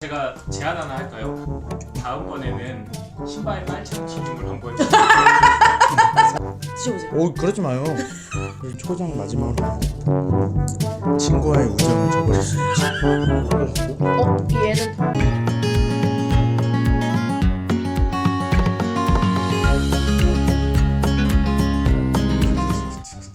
제가 제안 하나 할까요? 다음번에는 신발 빨창 튀김을 한번 드셔보세요. 오 그러지 마요. 그 초장 마지막으로 친구와의 우정을 저버릴 수 있지. 어, 얘는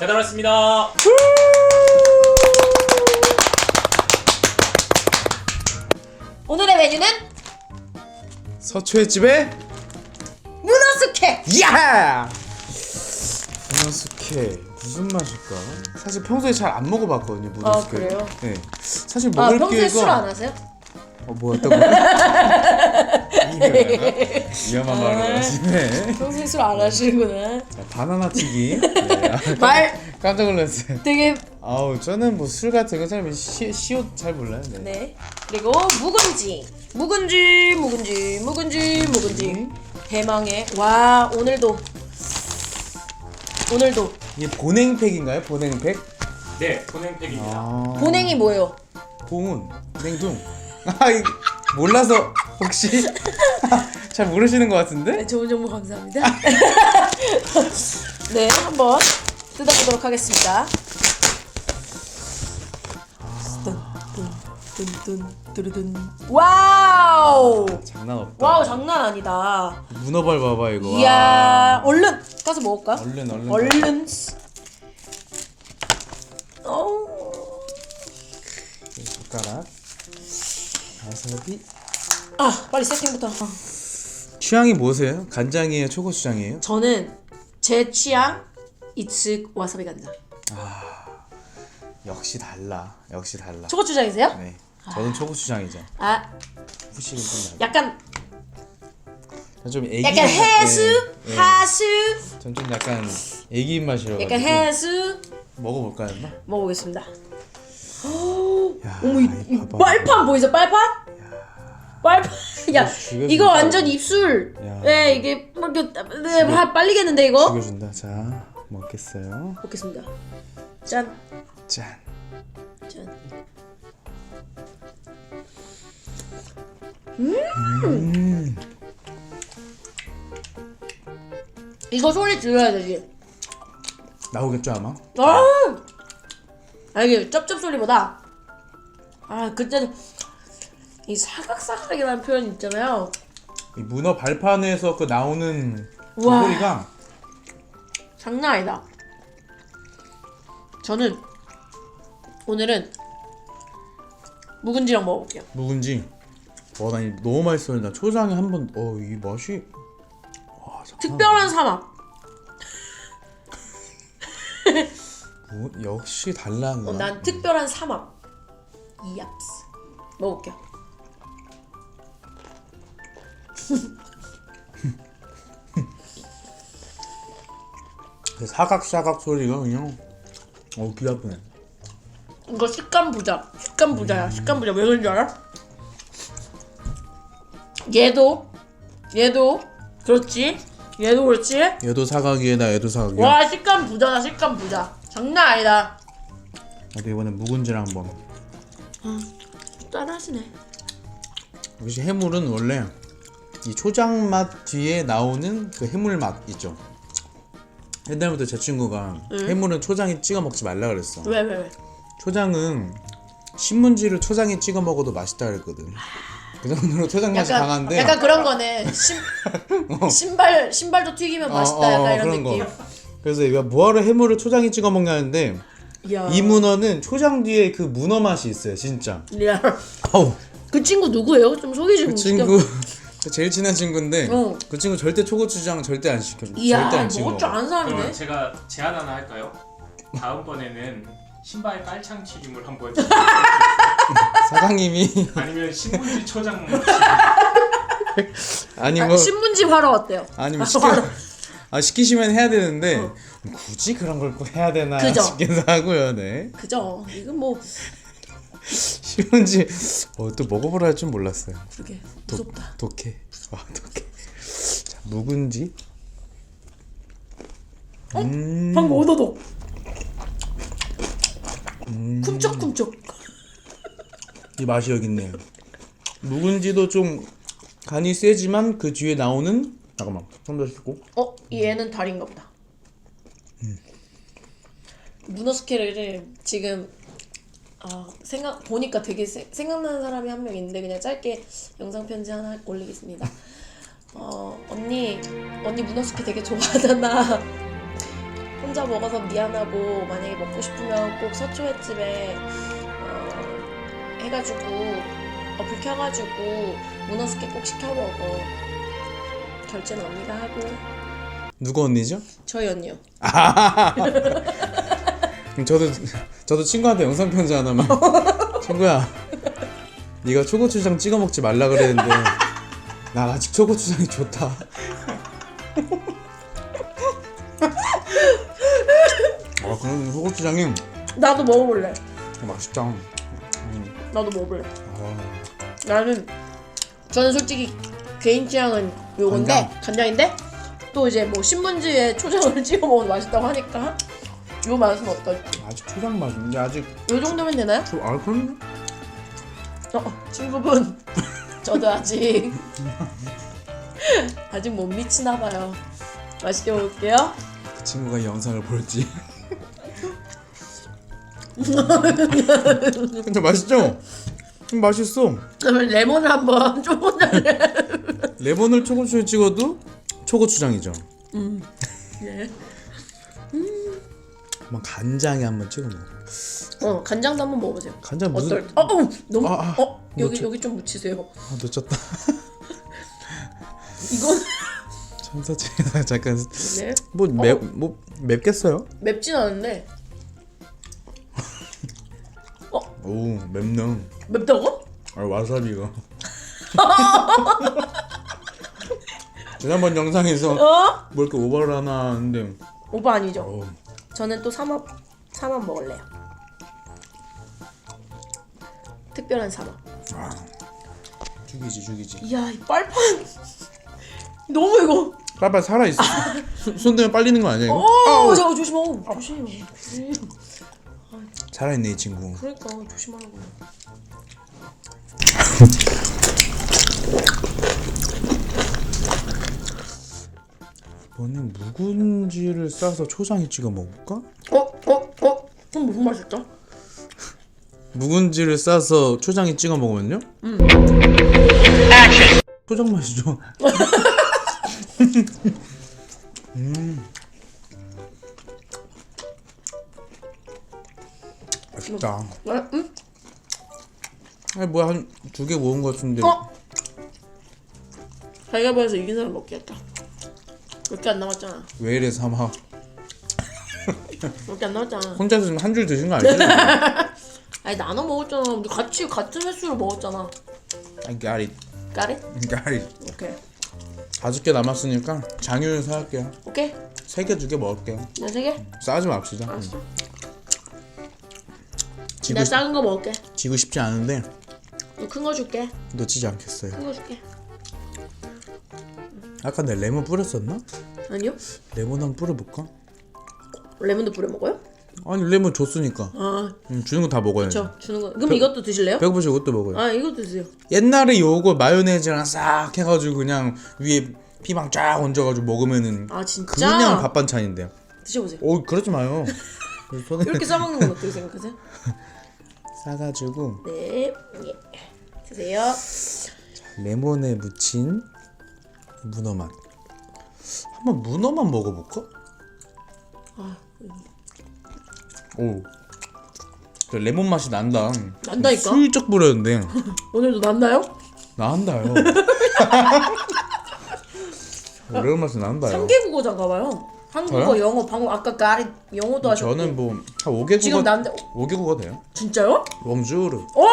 배달 왔습니다. 오늘의 메뉴는 서초의 집에 문어숙회. 야! 문어숙회 무슨 맛일까? 사실 평소에 잘 안 먹어봤거든요 문어숙회. 아, 그래요? 네. 사실 아 먹을 평소에 기회가 술안 하세요? 어 뭐였다고? 위험한 말을 하시네. 평소에 술 안 하시는구나. 자, 바나나 튀김. 네. 아, 말 깜짝 놀랐어요. 되게 아우 저는 뭐 술 같은 거 잘 시, 시옷 잘 몰라요. 네. 네. 그리고 묵은지, 묵은지, 묵은지, 묵은지, 묵은지. 대망의 와 오늘도 오늘도 이게 보냉팩인가요? 보냉팩? 네, 보냉팩입니다. 아. 본행이 뭐예요? 봉은 냉동. 아 이- 몰라서 혹시 잘 모르시는 것 같은데? 네, 좋은 정보 감사합니다. 네, 한번 뜯어보도록 하겠습니다. 뚠뚠뚠뚠 뚜루둔. 와우! 장난 없다. 와우 장난 아니다. 문어발 봐봐 이거. 이야, 와. 얼른 가서 먹을까? 얼른 얼른. 얼른. 어. 젓가락. 와사비. 아, 빨리 세팅부터. 아. 취향이 뭐세요? 간장이에요? 초고추장이에요? 저는 제 취향 이츠 와사비 간장. 역시 달라. 역시 달라. 초고추장이세요? 네. 저는 초고추장이죠. 아, 후식은 좀 나. 약간 좀 애기. 약간 해수, 네, 네. 하수, 전좀 약간 애기 입맛이라 약간 해수 먹어볼까요, 엄마? 먹어보겠습니다. 야, 어머 이, 이 봐봐. 빨판 보이죠? 빨판? 빨판. 야 죽여준다. 이거 완전 입술. 야. 네 이게 막 이렇게 네, 하- 빨리겠는데 이거? 죽여준다. 자, 먹겠어요. 먹겠습니다. 짠, 짠. 짠. 음. 이거 소리 들려야 되지. 나오겠죠 아마? 아, 아 이게 쩝쩝 소리보다 아 그때는 이 사각사각이라는 표현 있잖아요. 이 문어 발판에서 그 나오는 그 우와. 소리가 장난 아니다. 저는 오늘은 묵은지랑 먹어볼게요. 묵은지. 와, 나 이거 너무 맛있어요. 나 초장에 한 번, 어, 이 맛이. 와. 특별한 삼합. 무- 역시 달라는 어, 거야. 난 특별한 삼합. 이압스. 먹을게 요. 그 사각사각 소리가 그냥, 어, 귀 아프네. 이거 식감 부자. 식감 부자야. 식감 부자. 왜 그런지 알아? 얘도 얘도 그렇지. 얘도 그렇지. 얘도 사각이에다 얘도 사각이야. 와 식감 부자다. 식감 부자. 장난 아니다. 나도 이번에 묵은지랑 한번. 짠하시네. 역시 해물은 원래 이 초장 맛 뒤에 나오는 그 해물 맛 있죠. 옛날부터 제 친구가 해물은 초장에 찍어 먹지 말라 그랬어. 왜 왜 왜? 초장은 신문지를 초장에 찍어 먹어도 맛있다 그랬거든. 그 정도로 초장 맛이 약간 강한데. 약간 그런 거네. 신 신발 신발도 튀기면 맛있다. 어, 어, 약간 이런. 느낌. 그래서 이거 뭐하러 해물을 초장에 찍어 먹냐는데 이야. 이 문어는 초장 뒤에 그 문어 맛이 있어요, 진짜. 리얼. 아우 그 친구 누구예요? 좀 소개 좀그 시켜. 친구 제일 친한 친구인데 어. 그 친구 절대 초고추장 절대 안 시켜. 이야 절대 안 찍어. 먹을 줄 아는 사람이네. 제가 제안 하나 할까요? 다음번에는 신발 빨창 튀김을 한번 사장님이 아니면 신문지 초장 아니 아, 뭐 신문지 하러 왔대요. 아니면 시켜 아 시키시면 해야 되는데 굳이 그런 걸 꼭 해야 되나 어. 그죠. 싶기도 하고요. 네. 그죠? 이건 뭐 싫은지 어, 또 먹어보라 할 줄 몰랐어요. 그게 독, 무섭다. 독해. 와 독해. 자 묵은지. 음, 방금 오도독. 음. 쿰쩍쿰쩍. 이 맛이 여기 있네요. 묵은지도 좀 간이 세지만 그 뒤에 나오는 잠깐만 좀더 씻고 어? 얘는 다리인가 보다. 문어 스케를 지금 아 생각 보니까 되게 세- 생각나는 사람이 한 명 있는데 그냥 짧게 영상 편지 하나 올리겠습니다. 어 언니 언니 문어 스케 되게 좋아하잖아. 혼자 먹어서 미안하고 만약에 먹고 싶으면 꼭 서초회 집에 어, 해가지고 어플 켜가지고 문어 스케 꼭 시켜 먹어. 결제는 언니가 하고 누구 언니죠? 저희 언니요. 그럼 저도 저도 친구한테 영상 편지 하나만 친구야 네가 초고추장 찍어 먹지 말라 그랬는데 나 아직 초고추장이 좋다 아 그럼 초고추장이 나도 먹어볼래. 맛있다 음, 나도 먹어볼래. 아, 나는 저는 솔직히 개인 취향은 요건데 간장. 간장. 인데 또 이제 뭐 신문지에 초장을 찍어 먹어도 맛있다고 하니까 요 맛은 어떨지. 아직 초장 맛인데 아직 요 정도면 되나요? 초, 아 그럼 어, 친구분 저도 아직 아직 못 미치나 봐요. 맛있게 먹을게요. 그 친구가 이 영상을 볼지 근데 맛있죠? 음, 맛있어 그러면 레몬을 한번 쪼보자래. 레몬을 초고추에 찍어도 초고추장이죠 네. 한번 간장에 한번 찍어 먹어 어 간장도 한번 먹어보세요. 간장 무슨 어떨? 어, 어 너무 아, 아. 어 여기 놓쳐- 여기 좀 묻히세요. 아 놓쳤다 이건 참사치가 잠깐 네. 뭐 맵 뭐 맵겠어요? 맵진 않은데 오 맵네 맵다고? 아 와사비가 지난번 영상에서 어? 뭐 이렇게 오버를 하나 하는데 오빠 아니죠? 어, 저는 또 삼합 삼합 먹을래요. 특별한 삼합. 아, 죽이지 죽이지 이야 이 빨판 너무 이거. 빨빨 살아 있어 손- 손 대면 빨리는 거 아니야 이거? 오 잠깐 조심. 어 조심. 조심. 살아있네 이 친구 그러니까 조심하라고. 이번엔 묵은지를 싸서 초장에 찍어 먹을까? 어? 어? 어? 그럼 무슨 맛일까? 묵은지를 싸서 초장에 찍어 먹으면요? 초장 맛이죠. 음. 맛있다. 아, 응? 아니 뭐야 한 두 개 모은 것 같은데. 어? 가위바위보에서 이긴 사람 먹겠다. 몇 개 안 남았잖아. 왜 이래 삼아? 몇 개 안 남았잖아. 혼자서 지금 한 줄 드신 거 알죠? 아니 나눠 먹었잖아. 우리 같이 같은 횟수로 먹었잖아. I got it. Got it. 오케이. 다섯 개 남았으니까 장유를 사갈게요. 오케이. 세 개 두 개 먹을게요. 나세 개. 싸지 맙시다. 알았어. 지고, 나 작은 거 먹을게. 지고 싶지 않은데 너큰거 줄게. 놓치지 않겠어요. 큰 거 줄게. 아까 내 레몬 뿌렸었나? 아니요? 레몬 한번 뿌려볼까? 레몬도 뿌려 먹어요? 아니 레몬 줬으니까 아, 음, 주는 거 다 먹어야지 저 주는 거. 그럼 이것도 드실래요? 배고프시고 이것도 먹어요 아, 이거 드세요. 옛날에 요거 마요네즈랑 싹 해가지고 그냥 위에 피망 쫙 얹어가지고 먹으면은 아, 진짜? 그냥 밥 반찬인데요 드셔보세요. 오 그러지 마요 손에 이렇게 싸먹는 건 어떻게 생각하세요? 싸가지고 네. 예. 드세요. 레몬에 묻힌 문어맛 한번 문어만 먹어볼까? 아, 오저 레몬 맛이 난다 난다니까? 슬쩍 뿌렸는데 오늘도 났나요? 나한다요 레몬 맛이 난다요 3개 국어자가 봐요. 한국어, 저요? 영어, 방금 아까 가리 영어도 하셨고. 저는 뭐한 5개 지금 국어 난데 5개 국어 돼요 진짜요? 봉주르 어?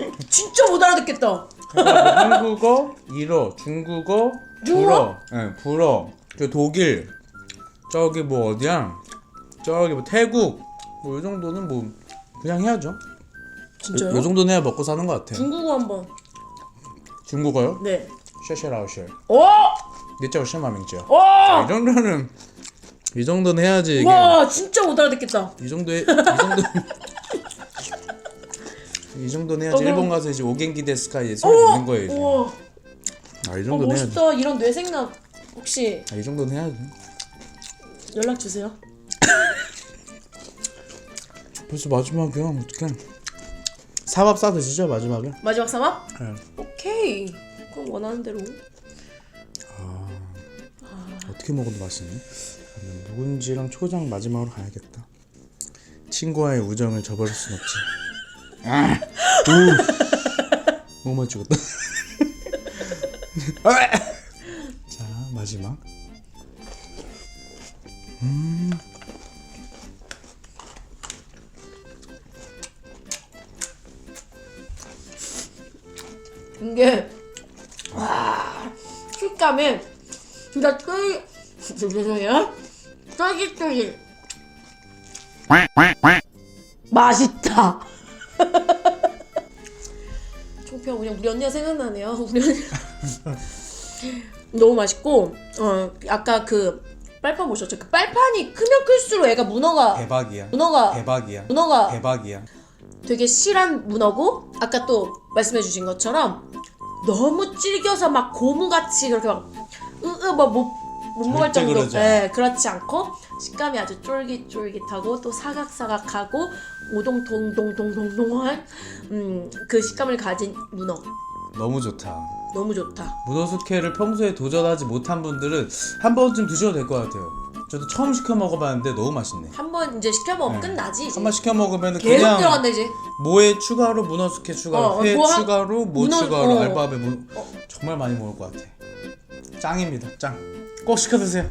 진짜 못 알아듣겠다. 한국어, 일어, 중국어, 불어, 예, 불어. 저 독일, 저기 뭐 어디야? 저기 뭐 태국, 뭐 이 정도는 뭐 그냥 해야죠. 진짜요? 요 정도는 해야 먹고 사는 것 같아요. 중국어 한번. 중국어요? 네. 쉐쉐라오쉐. 어? 니짜 쉐마밍지요. 어? 이 정도는 이 정도는 해야지 이게. 와, 진짜 못 알아듣겠다. 이 정도에 이 정도. 이 정도는 해야지. 어, 일본 가서 이제 오겐기 데스카에 손을 놓는 거예요 이제. 우와. 아 이 어, 정도는 해야지. 멋있다. 이런 뇌생남 혹시 아, 이 정도는 해야지. 연락 주세요. 벌써 마지막이야 어떡해. 사밥 싸 드시죠 마지막에? 마지막 삼합? 네. 오케이. 그럼 원하는 대로 어떻게 먹어도 맛있네 그러면 묵은지랑 초장 마지막으로 가야겠다. 친구와의 우정을 저버릴 순 없지. 아, 우. 너무 죽었다. 자 마지막. 이게 와 식감이 진짜 쫄 죄송해요? 쫄깃쫄깃. 맛있다. 총평 그냥 우리 언니가 생각나네요. 우리 언니. 너무 맛있고 어 아까 그 빨판 보셨죠? 그 빨판이 크면 클수록 애가 문어가 대박이야. 문어가 대박이야. 문어가 대박이야. 되게 실한 문어고 아까 또 말씀해주신 것처럼 너무 질겨서 막 고무같이 그렇게 막 으으 막못 못 먹을 정도 그러지. 네, 그렇지 않고 식감이 아주 쫄깃쫄깃하고 또 사각사각하고 오동통동통통통한 음, 그 식감을 가진 문어. 너무 좋다. 너무 좋다. 문어 숙회를 평소에 도전하지 못한 분들은 한 번쯤 드셔도 될 것 같아요. 저도 처음 시켜 먹어봤는데 너무 맛있네. 한 번 이제 시켜 먹으면 네. 끝나지 이제. 한 번 시켜 먹으면 계속 그냥 들어간다 이제. 모에 추가로 문어 숙회 추가로 어, 회뭐 한- 추가로 모 문어- 추가로 어. 알바베 뭐 정말 많이 먹을 것 같아 짱입니다. 짱 꼭 시켜 드세요